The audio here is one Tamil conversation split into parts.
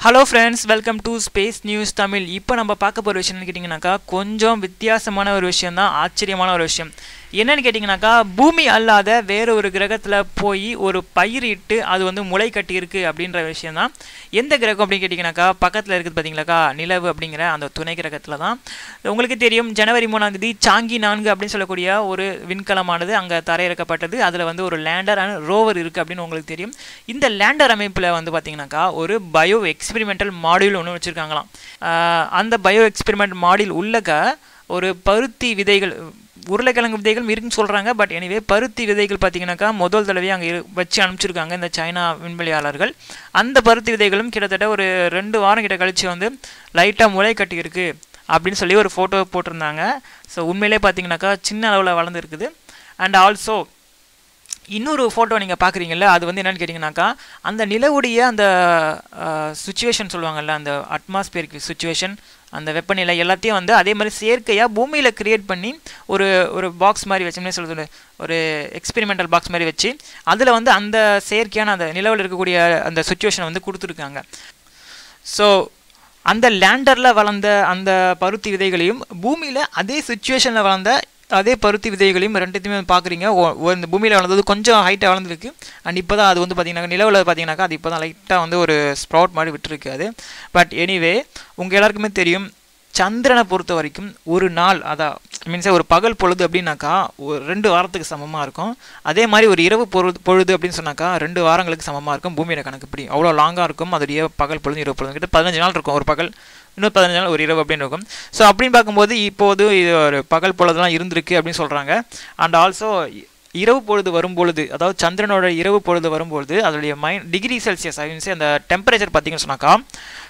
Hello friends welcome to Space News Tamil இப்போ நம்ம பார்க்க போகிற விஷயம்னு கேட்டிங்கனாக்கா கொஞ்சம் வித்தியாசமான ஒரு விஷயம் தான் ஆச்சரியமான ஒரு விஷயம். என்னன்னு கேட்டிங்கனாக்கா பூமி அல்லாத வேற ஒரு கிரகத்தில் போய் ஒரு பயிரிட்டு அது வந்து முளை கட்டியிருக்கு அப்படின்ற விஷயம் தான் எந்த கிரகம் அப்படின்னு கேட்டிங்கனாக்கா பக்கத்தில் இருக்குது பார்த்தீங்களாக்கா நிலவு அப்படிங்கிற அந்த துணை கிரகத்தில் தான் உங்களுக்கு தெரியும் ஜனவரி மூணாம் தேதி சாங்கி நான்கு அப்படின்னு சொல்லக்கூடிய ஒரு விண்கலமானது அங்கே தரையிறக்கப்பட்டது. அதில் வந்து ஒரு லேண்டர் அண்ட் ரோவர் இருக்குது அப்படின்னு உங்களுக்கு தெரியும். இந்த லேண்டர் அமைப்பில் வந்து பார்த்தீங்கன்னாக்கா ஒரு பயோ எக்ஸ்பெரிமெண்டல் மாடியூல் ஒன்று வச்சுருக்காங்களாம். அந்த பயோ எக்ஸ்பெரிமெண்ட் மாடியூல் உள்ளக்க ஒரு பருத்தி விதைகள் உருளைக்கிழங்கு விதைகள் இருக்குன்னு சொல்கிறாங்க பட் எனிவே பருத்தி விதைகள் பார்த்திங்கனாக்கா முதல் தடவையாக அங்கே வச்சு அனுப்பிச்சிருக்காங்க இந்த சைனா விண்வெளியாளர்கள். அந்த பருத்தி விதைகளும் கிட்டத்தட்ட ஒரு ரெண்டு வாரம் கிட்ட கழித்து வந்து லைட்டாக முளை கட்டியிருக்கு அப்படின்னு சொல்லி ஒரு ஃபோட்டோ போட்டிருந்தாங்க. ஸோ உண்மையிலே பார்த்தீங்கன்னாக்கா சின்ன அளவில் வளர்ந்துருக்குது. அண்ட் ஆல்சோ இன்னொரு ஃபோட்டோ நீங்கள் பார்க்குறீங்கல்ல அது வந்து என்னென்னு கேட்டிங்கனாக்கா அந்த நிலவுடைய அந்த சுச்சுவேஷன் சொல்லுவாங்கள்ல அந்த அட்மாஸ்பியரிக் சுச்சுவேஷன் அந்த வெப்பநிலை எல்லாத்தையும் வந்து அதே மாதிரி செயற்கையாக பூமியில் க்ரியேட் பண்ணி ஒரு ஒரு பாக்ஸ் மாதிரி வச்சோம்னே சொல்கிறது ஒரு எக்ஸ்பெரிமெண்டல் பாக்ஸ் மாதிரி வச்சு அதில் வந்து அந்த செயற்கையான அந்த நிலவில் இருக்கக்கூடிய அந்த சுச்சுவேஷனை வந்து கொடுத்துருக்காங்க. ஸோ அந்த லேண்டரில் வளர்ந்த அந்த பருத்தி விதைகளையும் பூமியில் அதே சுச்சுவேஷனில் வளர்ந்த அதே பருத்தி விதைகளையும் ரெண்டுத்தையுமே பார்க்குறீங்க. இந்த பூமியில் வளர்ந்தது கொஞ்சம் ஹைட்டாக வளர்ந்துருக்கு. அண்ட் இப்போ தான் அது வந்து பார்த்தீங்கன்னா நிலவில் பார்த்தீங்கன்னாக்கா அது இப்போ தான் லைட்டாக வந்து ஒரு ஸ்ப்ரவுட் மாதிரி விட்டுருக்கு அது. பட் எனிவே உங்கள் எல்லாருக்குமே தெரியும் சந்திரனை பொறுத்த வரைக்கும் ஒரு நாள் அதான் மீன்ஸ் ஒரு பகல் பொழுது அப்படின்னாக்கா ஒரு ரெண்டு வாரத்துக்கு சமமாக இருக்கும். அதே மாதிரி ஒரு இரவு பொழுது பொழுது அப்படின்னு சொன்னாக்கா ரெண்டு வாரங்களுக்கு சமமாக இருக்கும் பூமியோட கணக்கு இப்படி. அவ்வளோ லாங்காக இருக்கும். அதோடைய பகல் பொழுது இரவு பொழுது கிட்ட பதினஞ்சு நாள் இருக்கும் ஒரு பகல். இன்னும் பதினஞ்சு நாள் ஒரு இரவு அப்படின்னு இருக்கும். ஸோ அப்படின்னு பார்க்கும்போது இப்போது இது ஒரு பகல் பொழுதுலாம் இருந்திருக்கு அப்படின்னு சொல்கிறாங்க அண்ட் ஆல்சோ இரவு பொழுது வரும்பொழுது அதாவது சந்திரனோட இரவு பொழுது வரும்பொழுது அதோடைய மைன் டிகிரி செல்சியஸ் மீன்ஸ் அந்த டெம்பரேச்சர் பார்த்தீங்கன்னு சொன்னாக்கா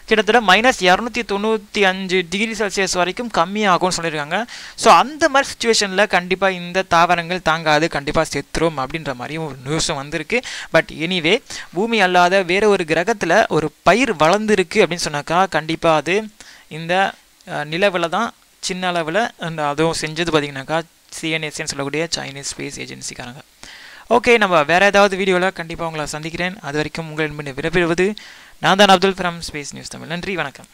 கிட்டத்தட்ட மைனஸ் இரநூத்தி தொண்ணூற்றி அஞ்சு டிகிரி செல்சியஸ் வரைக்கும் கம்மியாகும்னு சொல்லியிருக்காங்க. ஸோ அந்த மாதிரி சுச்சுவேஷனில் கண்டிப்பாக இந்த தாவரங்கள் தாங்காது கண்டிப்பாக செத்துரும் அப்படின்ற மாதிரியும் ஒரு நியூஸும் வந்திருக்கு. பட் எனிவே பூமி அல்லாத வேறு ஒரு கிரகத்தில் ஒரு பயிர் வளர்ந்துருக்கு அப்படின்னு சொன்னாக்கா கண்டிப்பாக அது இந்த நிலவில் தான் சின்ன அளவில் அந்த அதுவும் செஞ்சது பார்த்திங்கனாக்கா சிஎன்எஸ்ன்னு சொல்லக்கூடிய சைனீஸ் ஸ்பேஸ் ஏஜென்சிக்காரங்க ஓகே நம்ம வேறு ஏதாவது வீடியோவில் கண்டிப்பாக உங்களை சந்திக்கிறேன். அது வரைக்கும் உங்கள் விடைபெறுவது நான் தான் Abdul from Space News Tamil. நன்றி வணக்கம்.